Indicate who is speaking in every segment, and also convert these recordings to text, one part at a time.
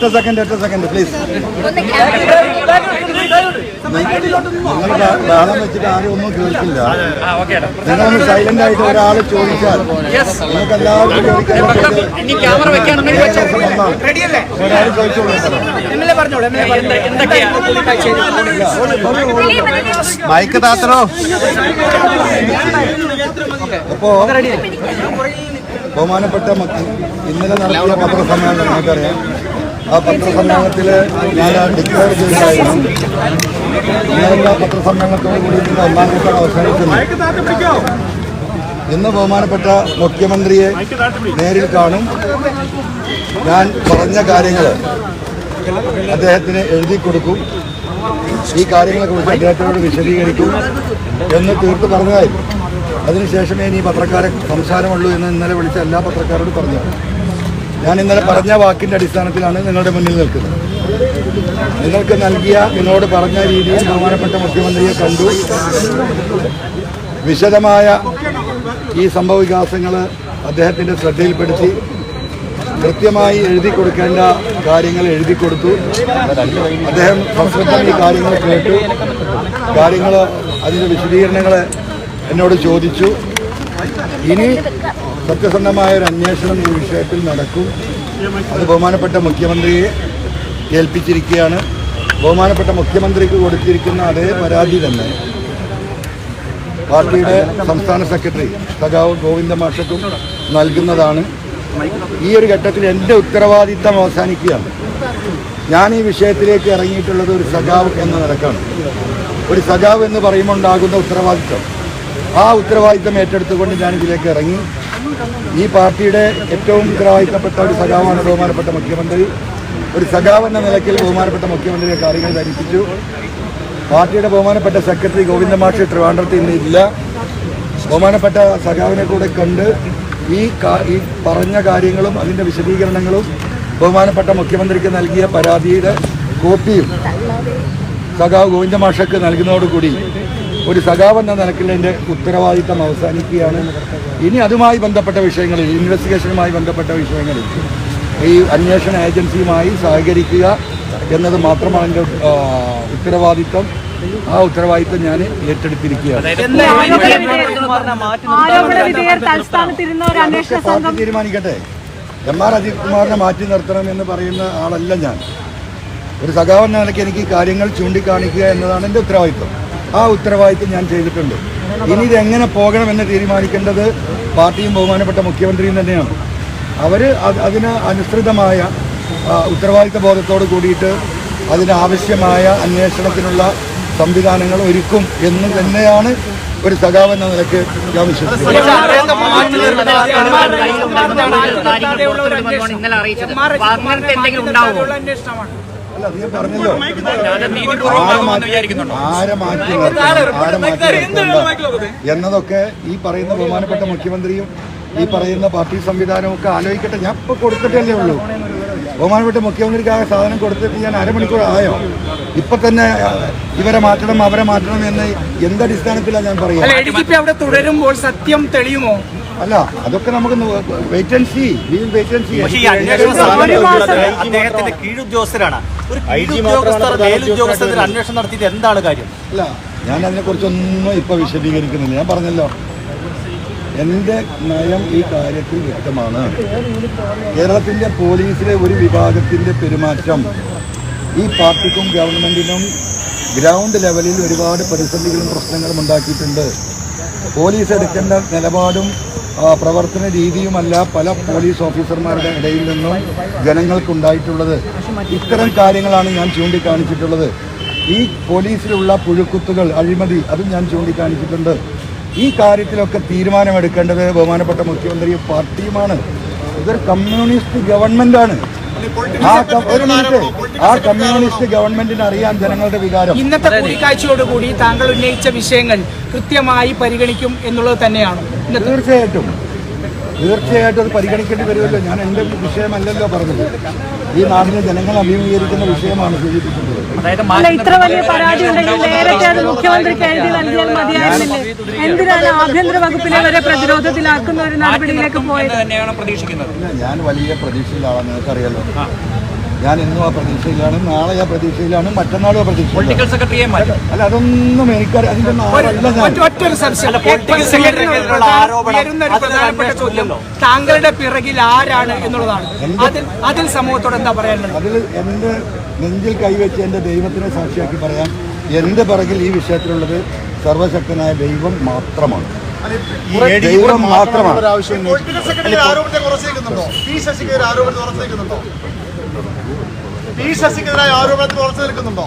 Speaker 1: ഒറ്റ സെക്കൻഡ് ഒറ്റ second please
Speaker 2: നിങ്ങളുടെ
Speaker 1: നിങ്ങൾ ബഹളം വെച്ചിട്ട് ആരും ഒന്നും കേൾക്കില്ല. നിങ്ങളൊന്ന് സൈലന്റ് ആയിട്ട് ഒരാൾ ചോദിച്ചാൽ നിങ്ങൾക്ക് എല്ലാവർക്കും. ഒരാൾ ചോദിച്ചോളൂ മൈക്ക് താത്തറോ? അപ്പോ ബഹുമാനപ്പെട്ട മക്കൾ ഇന്നലെ നടത്തിയ പത്രസമ്മേളനം നിങ്ങൾക്കറിയാം. ആ പത്രസമ്മേളനത്തിൽ ഞാൻ ഡിക്ലെയർ ചെയ്തായിരുന്നു ഇന്നലെ പത്രസമ്മേളനത്തോട് കൂടി ഇതിന്റെ ഒന്നാം ഘട്ടം അവസാനിക്കുന്നു. ഇന്ന് ബഹുമാനപ്പെട്ട മുഖ്യമന്ത്രിയെ നേരിൽ കാണും. ഞാൻ പറഞ്ഞ കാര്യങ്ങൾ അദ്ദേഹത്തിന് എഴുതി കൊടുക്കും. ഈ കാര്യങ്ങളെക്കുറിച്ച് അദ്ദേഹത്തോട് വിശദീകരിക്കും എന്ന് തീർത്ത് പറഞ്ഞതായിരുന്നു. അതിനുശേഷമേ ഇനി പത്രക്കാരെ സംസാരമുള്ളൂ എന്ന് ഇന്നലെ വിളിച്ച എല്ലാ പത്രക്കാരോടും പറഞ്ഞു ഞാൻ ഇന്നലെ പറഞ്ഞ വാക്കിന്റെ അടിസ്ഥാനത്തിലാണ് നിങ്ങളുടെ മുന്നിൽ നിൽക്കുന്നത്. നിങ്ങൾക്ക് നൽകിയ എന്നോട് പറഞ്ഞ രീതിയിൽ ബഹുമാനപ്പെട്ട മുഖ്യമന്ത്രിയെ കണ്ടു. വിശദമായ ഈ സംഭവ വികാസങ്ങൾ അദ്ദേഹത്തിന്റെ ശ്രദ്ധയിൽപ്പെടുത്തി. കൃത്യമായി എഴുതി കൊടുക്കേണ്ട കാര്യങ്ങൾ എഴുതി കൊടുത്തു. അദ്ദേഹം സംസ്കൃതം ഈ കാര്യങ്ങൾ കേട്ടു. കാര്യങ്ങൾ അതിന്റെ വിശദീകരണങ്ങൾ എന്നോട് ചോദിച്ചു. ഇനി സത്യസന്ധമായ ഒരു അന്വേഷണം ഈ വിഷയത്തിൽ നടക്കും. അത് ബഹുമാനപ്പെട്ട മുഖ്യമന്ത്രിയെ ഏൽപ്പിച്ചിരിക്കുകയാണ്. ബഹുമാനപ്പെട്ട മുഖ്യമന്ത്രിക്ക് കൊടുത്തിരിക്കുന്ന അതേ പരാതി തന്നെ. പാർട്ടിയുടെ സംസ്ഥാന സെക്രട്ടറി സഖാവ് ഗോവിന്ദ മാഷക്കും നൽകുന്നതാണ്. ഈ ഒരു ഘട്ടത്തിൽ എന്റെ ഉത്തരവാദിത്തം അവസാനിക്കുകയാണ്. ഞാൻ ഈ വിഷയത്തിലേക്ക് ഇറങ്ങിയിട്ടുള്ളത് ഒരു സഖാവ് എന്ന നിലക്കാണ്. ഒരു സഖാവ് എന്ന് പറയുമ്പോൾ ഉണ്ടാകുന്ന ഉത്തരവാദിത്തം. ആ ഉത്തരവാദിത്തം ഏറ്റെടുത്തുകൊണ്ട് ഞാൻ ഇതിലേക്ക് ഇറങ്ങി. ഈ പാർട്ടിയുടെ ഏറ്റവും ഉത്തരവാദിത്തപ്പെട്ട ഒരു സഖാവാണ് ബഹുമാനപ്പെട്ട മുഖ്യമന്ത്രി. ഒരു സഖാവ് എന്ന നിലയ്ക്ക് ബഹുമാനപ്പെട്ട മുഖ്യമന്ത്രിയെ കാര്യങ്ങൾ ധരിപ്പിച്ചു. പാർട്ടിയുടെ ബഹുമാനപ്പെട്ട സെക്രട്ടറി ഗോവിന്ദ മാഷ് ട്രിവാൻഡ്രത്ത് ഇല്ല. ബഹുമാനപ്പെട്ട സഖാവിനെ കൂടെ കണ്ട് ഈ പറഞ്ഞ കാര്യങ്ങളും അതിന്റെ വിശദീകരണങ്ങളും ബഹുമാനപ്പെട്ട മുഖ്യമന്ത്രിക്ക് നൽകിയ പരാതിയുടെ കോപ്പിയും സഖാവ് ഗോവിന്ദ മാഷക്ക് നൽകുന്നതോടുകൂടി ഒരു സഖാവ് എന്ന നിലക്കിൽ എന്റെ ഉത്തരവാദിത്തം അവസാനിക്കുകയാണ്. ഇനി അതുമായി ബന്ധപ്പെട്ട വിഷയങ്ങളിൽ ഇൻവെസ്റ്റിഗേഷനുമായി ബന്ധപ്പെട്ട വിഷയങ്ങളിൽ ഈ അന്വേഷണ ഏജൻസിയുമായി സഹകരിക്കുക എന്നത് മാത്രമാണ് എന്റെ ഉത്തരവാദിത്തം. ആ ഉത്തരവാദിത്തം ഞാൻ ഏറ്റെടുത്തിരിക്കുകയാണ്. തീരുമാനിക്കട്ടെ. എം ആർ അജിത് കുമാറിനെ മാറ്റി നിർത്തണം എന്ന് പറയുന്ന ആളല്ല ഞാൻ. ഒരു സഖാവ് എന്ന നിലയ്ക്ക് എനിക്ക് കാര്യങ്ങൾ ചൂണ്ടിക്കാണിക്കുക എന്നതാണ് എന്റെ ഉത്തരവാദിത്വം. ആ ഉത്തരവാദിത്വം ഞാൻ ചെയ്തിട്ടുണ്ട്. ഇനി ഇതെങ്ങനെ എങ്ങനെ പോകണമെന്ന് തീരുമാനിക്കേണ്ടത് പാർട്ടിയും ബഹുമാനപ്പെട്ട മുഖ്യമന്ത്രിയും തന്നെയാണ്. അവർ അതിന് അനുസൃതമായ ഉത്തരവാദിത്ത ബോധത്തോട് കൂടിയിട്ട് അതിനാവശ്യമായ അന്വേഷണത്തിനുള്ള സംവിധാനങ്ങൾ ഒരുക്കും എന്ന് തന്നെയാണ് ഒരു സഖാവ് എന്ന നിലയ്ക്ക് ഞാൻ വിശ്വസിക്കുന്നത്. എന്നതൊക്കെ ഈ പറയുന്ന ബഹുമാനപ്പെട്ട മുഖ്യമന്ത്രിയും ഈ പറയുന്ന പാർട്ടി സംവിധാനവും ഒക്കെ ആലോചിക്കട്ടെ. ഞാൻ ഇപ്പൊ കൊടുത്തിട്ടല്ലേ ഉള്ളൂ. ബഹുമാനപ്പെട്ട മുഖ്യമന്ത്രിക്ക് ആ സാധനം കൊടുത്തിട്ട് ഞാൻ അരമണിക്കൂർ ആയോ? ഇപ്പൊ തന്നെ ഇവരെ മാറ്റണം അവരെ മാറ്റണം എന്ന് എന്തടിസ്ഥാനത്തിലാണ് ഞാൻ
Speaker 3: പറയുന്നത് അവിടെ തുടരുമ്പോൾ സത്യം തെളിയുമോ?
Speaker 1: അല്ല അതൊക്കെ നമുക്ക് wait and see wait and see
Speaker 4: അദ്ദേഹത്തിന്റെ കീഴുദ്യോഗസ്ഥരാണ്. ഒരു കീഴുദ്യോഗസ്ഥർ മേലുദ്യോഗസ്ഥർ അന്വേഷണം നടത്തിയിട്ട് എന്താണ് കാര്യം?
Speaker 1: അല്ല ഞാൻ അതിനെക്കുറിച്ചൊന്നും ഇപ്പൊ വിശദീകരിക്കുന്നില്ല. ഞാൻ പറഞ്ഞല്ലോ. എന്റെ നയം ഈ കാര്യത്തിൽ വ്യക്തമാണ്. കേരളത്തിന്റെ പോലീസിലെ ഒരു വിഭാഗത്തിന്റെ പെരുമാറ്റം. ഈ പാർട്ടിക്കും ഗവൺമെന്റിനും ഗ്രൗണ്ട് ലെവലിൽ ഒരുപാട് പ്രതിസന്ധികളും പ്രശ്നങ്ങളും ഉണ്ടാക്കിയിട്ടുണ്ട്. പോലീസ് എടുക്കേണ്ട നിലപാടും പ്രവർത്തന രീതിയുമല്ല പല പോലീസ് ഓഫീസർമാരുടെ ഇടയിൽ നിന്നും ജനങ്ങൾക്കുണ്ടായിട്ടുള്ളത്. ഇത്തരം കാര്യങ്ങളാണ് ഞാൻ ചൂണ്ടിക്കാണിച്ചിട്ടുള്ളത്. ഈ പോലീസിലുള്ള പുഴുക്കുത്തുകൾ അഴിമതി അതും ഞാൻ ചൂണ്ടിക്കാണിച്ചിട്ടുണ്ട്. ഈ കാര്യത്തിലൊക്കെ തീരുമാനമെടുക്കേണ്ടത് ബഹുമാനപ്പെട്ട മുഖ്യമന്ത്രിയും പാർട്ടിയുമാണ്. ഇതൊരു കമ്മ്യൂണിസ്റ്റ് ഗവൺമെന്റാണ്. ആ കമ്മ്യൂണിസ്റ്റ് ഗവൺമെന്റിന് അറിയാം ജനങ്ങളുടെ വികാരം.
Speaker 3: ഇന്നത്തെ കൂടിക്കാഴ്ചയോടുകൂടി താങ്കൾ ഉന്നയിച്ച വിഷയങ്ങൾ കൃത്യമായി പരിഗണിക്കും എന്നുള്ളത് തന്നെയാണ്.
Speaker 1: തീർച്ചയായിട്ടും. തീർച്ചയായിട്ടും അത് പരിഗണിക്കേണ്ടി വരുമല്ലോ. ഞാൻ എന്റെ വിഷയമല്ലല്ലോ പറഞ്ഞത്. ഈ നാടിനെ ജനങ്ങൾ അഭിമുഖീകരിക്കുന്ന വിഷയമാണ് സൂചിപ്പിക്കുന്നത്.
Speaker 5: അതായത്
Speaker 6: ഇത്ര വലിയ പരാതി ഉണ്ടെങ്കിൽ നേരത്തെ അത് മുഖ്യമന്ത്രിക്ക് എഴുതി നൽകിയാൽ മതിയായിരുന്നില്ലേ? എന്തിനാണ് ആഭ്യന്തര വകുപ്പിനെ വരെ പ്രതിരോധത്തിലാക്കുന്ന ഒരു നടപടിയിലേക്ക് പോയത്?
Speaker 1: ഞാൻ വലിയ പ്രതീക്ഷയിലാണ് നിങ്ങൾക്കറിയാലോ. ഞാൻ ഇന്നും ആ പ്രതീക്ഷയിലാണ് നാളെ ആ പ്രതീക്ഷയിലാണ് മറ്റന്നാളും ആ പ്രതീക്ഷയിലാണ്.
Speaker 5: പൊളിറ്റിക്കൽ സെക്രട്ടറിയെ മാറ്റും.
Speaker 1: അല്ല അതൊന്നും എനിക്ക് അതിന്റെ ഞാൻ.
Speaker 3: സംശയം.
Speaker 4: ആരോപണം,
Speaker 3: ഉയരുന്ന ഒരു പ്രധാനപ്പെട്ട
Speaker 4: അന്വേഷണം
Speaker 3: ചോദ്യം. താങ്കളുടെ പിറകിൽ ആരാണ് എന്നുള്ളതാണ്. അതിൽ അതിൽ സമൂഹത്തോട് എന്താ പറയാനുള്ളത്?
Speaker 1: അതിൽ എന്റെ നെഞ്ചിൽ കൈവച്ച് എന്റെ ദൈവത്തിനെ സാക്ഷിയാക്കി പറയാം എന്റെ പിറകിൽ ഈ വിഷയത്തിലുള്ളത് സർവശക്തനായ ദൈവം മാത്രമാണ്. ദൈവം മാത്രമാണ്.
Speaker 7: പൊളിറ്റിക്കൽ സെക്രട്ടറി ആരോപണത്തെ ഉറച്ചിരിക്കുന്നുണ്ടോ പി ശശിക്കെതിരെ ആരോപണത്തെ ഉറച്ചു നിൽക്കുന്നുണ്ടോ പി ശശിക്കെതിരായ ആരോപണത്തിൽ ഉറച്ചു നിൽക്കുന്നുണ്ടോ?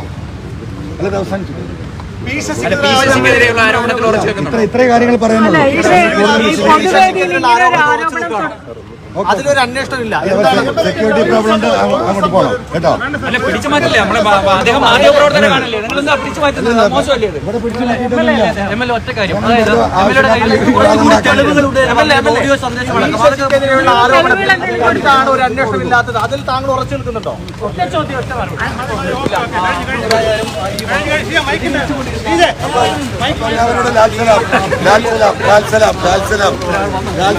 Speaker 1: അല്ല ഇത് അവസാനിച്ചു
Speaker 7: പി
Speaker 5: പി
Speaker 7: ശശിക്കെതിരായ
Speaker 5: ശശിക്കെതിരെയുള്ള ആരോപണത്തിൽ ഉറച്ചു
Speaker 1: ഇത്ര ഇത്രേ കാര്യങ്ങൾ പറയാനുള്ളൂ.
Speaker 4: അതിലൊരു അന്വേഷണം ഇല്ല.
Speaker 1: സെക്യൂരിറ്റി പ്രോബ്ലം ഉണ്ട് അങ്ങോട്ട് പോകണം കേട്ടോ?
Speaker 5: അല്ല പിടിച്ചു മാറ്റില്ലേ? നമ്മളെ ബ- ബ- അദ്ദേഹം മാധ്യമപ്രവർത്തനം കാണല്ലേ നിങ്ങൾ എന്താ പിടിച്ചു മാറ്റുന്നത് മോശമല്ലേ എം എൽ ഒറ്റ കാര്യം. അതായത് എം എൽ
Speaker 4: ഓഡിയോ സന്ദേശമാണ്. ഒരു അന്വേഷണം ഇല്ലാത്തത്. അതിൽ താങ്കൾ ഉറച്ചു നിൽക്കുന്നുണ്ടോ?
Speaker 1: ചോദ്യം ലാൽ സലാം ലാൽ സലാം ലാൽ സലാം ലാൽ സലാം ലാൽ